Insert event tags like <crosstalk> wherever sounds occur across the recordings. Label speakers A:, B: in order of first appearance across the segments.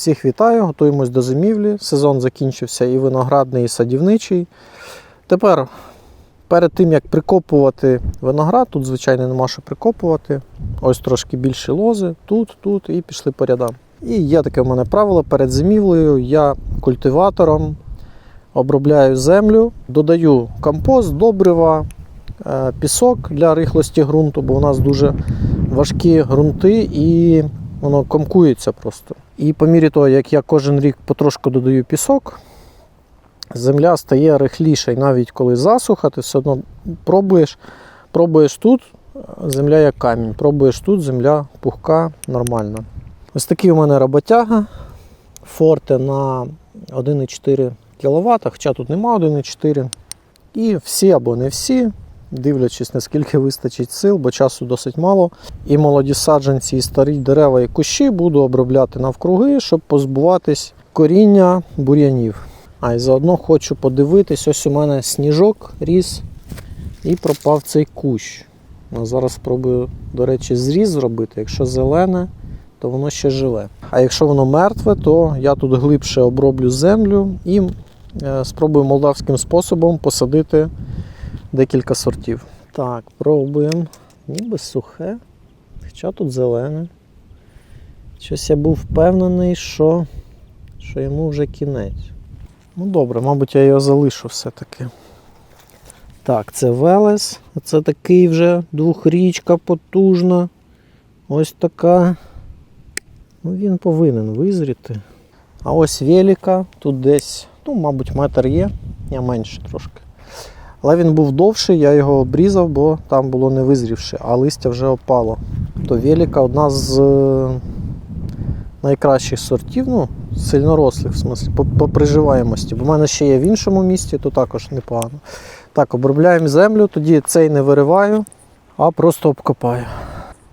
A: Всіх вітаю, готуємось до зимівлі. Сезон закінчився і виноградний, і садівничий. Тепер, перед тим як прикопувати виноград, тут, звичайно, нема що прикопувати. Ось трошки більше лози, тут, тут і пішли по рядам. І є таке в мене правило перед зимівлею. Я культиватором обробляю землю, додаю компост, добрива, е, пісок для рихлості ґрунту, бо у нас дуже важкі ґрунти і воно комкується просто. І по мірі того, як я кожен рік потрошку додаю пісок, земля стає рихліша. І навіть коли засуха, ти все одно пробуєш, пробуєш тут, земля як камінь, пробуєш тут, земля пухка, нормально. Ось такий у мене роботяга. Форте на 1,4 кВт, хоча тут нема 1,4. І всі або не всі, дивлячись, наскільки вистачить сил, бо часу досить мало. І молоді саджанці, і старі дерева і кущі буду обробляти навкруги, щоб позбуватись коріння бур'янів. А і заодно хочу подивитись, ось у мене сніжок ріс і пропав цей кущ. Ну, зараз спробую, до речі, зріз зробити. Якщо зелене, то воно ще живе. А якщо воно мертве, то я тут глибше оброблю землю і е, спробую молдавським способом посадити декілька сортів. Так, пробуємо. Ніби сухе, хоча тут зелене. Щось я був впевнений, що, що йому вже кінець. Ну добре, мабуть, я його залишу все-таки. Так, це Велес. Це такий вже двохрічка потужна. Ось така. Ну, він повинен визріти. А ось Веліка, тут десь, ну, мабуть, метр є, я менше трошки. Але він був довший, я його обрізав, бо там було не визрівши, а листя вже опало. То Веліка одна з е, найкращих сортів, ну, сильнорослих, в смислі, по, по приживаємості. Бо в мене ще є в іншому місті, то також непогано. Так, обробляємо землю, тоді цей не вириваю, а просто обкопаю.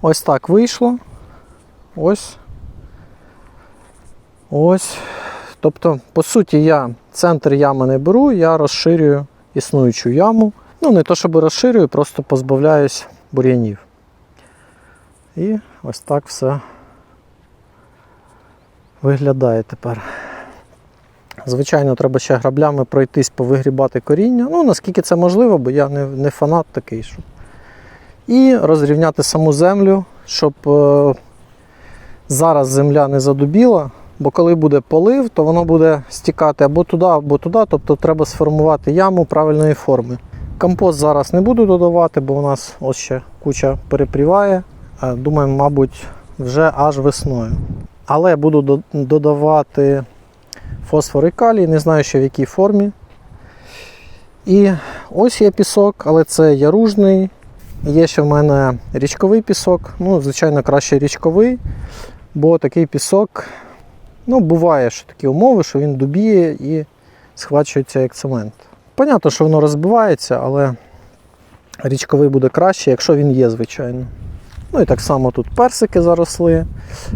A: Ось так вийшло. Ось. Ось. Тобто, по суті, я центр ями не беру, я розширюю існуючу яму. Ну, не то, щоб розширюю, просто позбавляюсь бур'янів. І ось так все виглядає тепер. Звичайно, треба ще граблями пройтись, повигрібати коріння. Ну, наскільки це можливо, бо я не, не фанат такий. Щоб... І розрівняти саму землю, щоб е, зараз земля не задубіла, бо коли буде полив, то воно буде стікати або туди, або туди. Тобто треба сформувати яму правильної форми. Компост зараз не буду додавати, бо у нас ось ще куча перепріває. Е, Думаю, мабуть, вже аж весною. Але буду додавати фосфор і калій, не знаю ще в якій формі. І ось є пісок, але це яружний. Є ще в мене річковий пісок. Ну, звичайно, краще річковий, бо такий пісок, ну, буває, що такі умови, що він дубіє і схвачується як цемент. Понятно, що воно розбивається, але річковий буде краще, якщо він є, звичайно. Ну і так само тут персики заросли.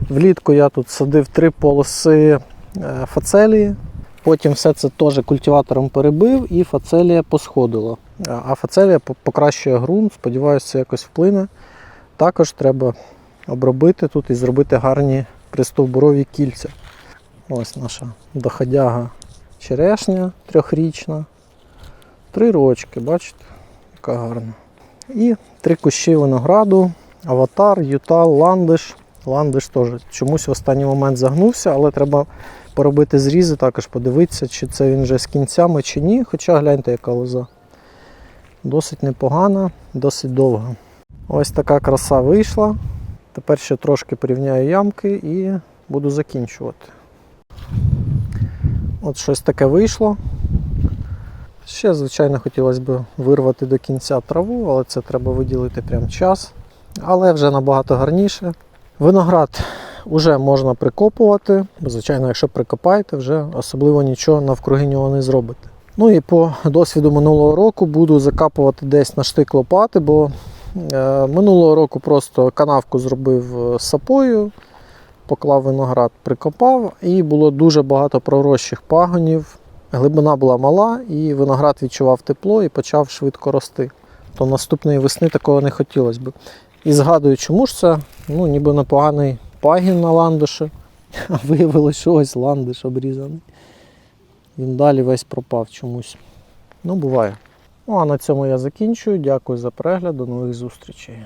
A: Влітку я тут садив три полоси е, фацелії. Потім все це теж культиватором перебив і фацелія посходила. Е, А фацелія покращує ґрунт, сподіваюся, це якось вплине. Також треба обробити тут і зробити гарні пристовбурові кільця. Ось наша доходяга черешня трьохрічна. Три рочки, бачите, яка гарна. І три кущі винограду, аватар, ютал, ландиш. Ландиш теж чомусь в останній момент загнувся, але треба поробити зрізи, також подивитися, чи це він вже з кінцями чи ні. Хоча гляньте, яка лоза. Досить непогана, досить довга. Ось така краса вийшла. Тепер ще трошки порівняю ямки і буду закінчувати. От щось таке вийшло. Ще, звичайно, хотілося б вирвати до кінця траву, але це треба виділити прям час. Але вже набагато гарніше. Виноград вже можна прикопувати. Звичайно, якщо прикопаєте, вже особливо нічого навкруги нього не зробите. Ну і по досвіду минулого року буду закапувати десь на штик лопати, бо е, минулого року просто канавку зробив е, сапою, поклав виноград, прикопав, і було дуже багато пророщих пагонів. Глибина була мала, і виноград відчував тепло і почав швидко рости. То наступної весни такого не хотілося б. І згадую, чому ж це, ну, ніби непоганий пагін на ландиші. <laughs> А виявилося, що ось ландиш обрізаний. Він далі весь пропав чомусь. Ну, буває. Ну а на цьому я закінчую. Дякую за перегляд. До нових зустрічей.